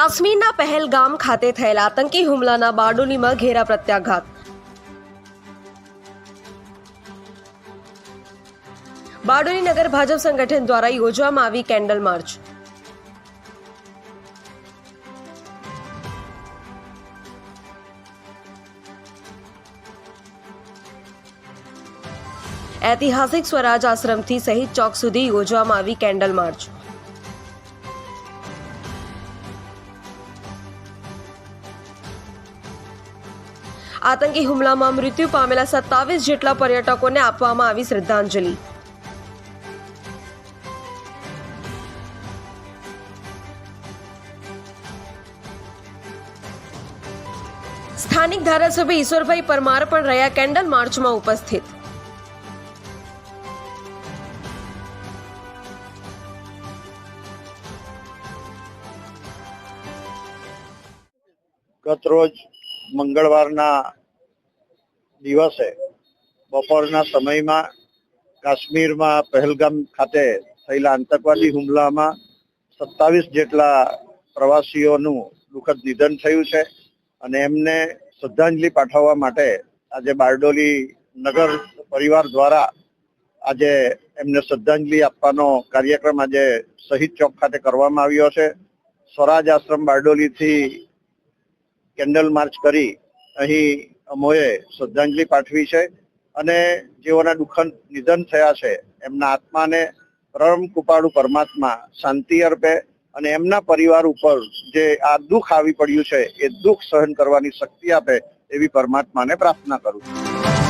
કાશ્મીરના પહેલગામ ખાતે થયેલા આતંકી હુમલાના બારડોલીમાં ઘેરા પ્રત્યાઘાત. બારડોલી નગર ભાજપ સંગઠન દ્વારા યોજવામાં આવી કેન્ડલ માર્ચ. ઐતિહાસિક સ્વરાજ આશ્રમથી શહીદ ચોક સુધી યોજવામાં આવી કેન્ડલ માર્ચ. આતંકી હુમલામાં મૃત્યુ પામેલા સત્તાવીસ જેટલા પર્યટકોને આપવામાં આવી શ્રદ્ધાંજલિ. સ્થાનિક ધારાસભ્ય ઈશ્વરભાઈ પરમાર પણ રહ્યા કેન્ડલ માર્ચમાં ઉપસ્થિત. ગત રોજ મંગળવારના દિવસે બપોરના સમયમાં કાશ્મીરમાં પહેલગામ ખાતે થયેલા આતંકવાદી હુમલામાં સત્તાવીસ જેટલા પ્રવાસીઓનું દુઃખદ નિધન થયું છે અને એમને શ્રદ્ધાંજલિ પાઠવવા માટે આજે બારડોલી નગર પરિવાર દ્વારા આજે એમને શ્રદ્ધાંજલિ આપવાનો કાર્યક્રમ આજે શહીદ ચોક ખાતે કરવામાં આવ્યો છે. સ્વરાજ આશ્રમ બારડોલીથી કેન્ડલ માર્ચ કરી અહીં અમોએ શ્રદ્ધાંજલિ પાઠવી છે અને જેઓના દુઃખદ નિધન થયા છે, એમના આત્માને પરમ કૃપાળુ પરમાત્મા શાંતિ અર્પે અને એમના પરિવાર ઉપર જે આ દુઃખ આવી પડ્યું છે, એ દુઃખ સહન કરવાની શક્તિ આપે એવી પરમાત્માને પ્રાર્થના કરું છું.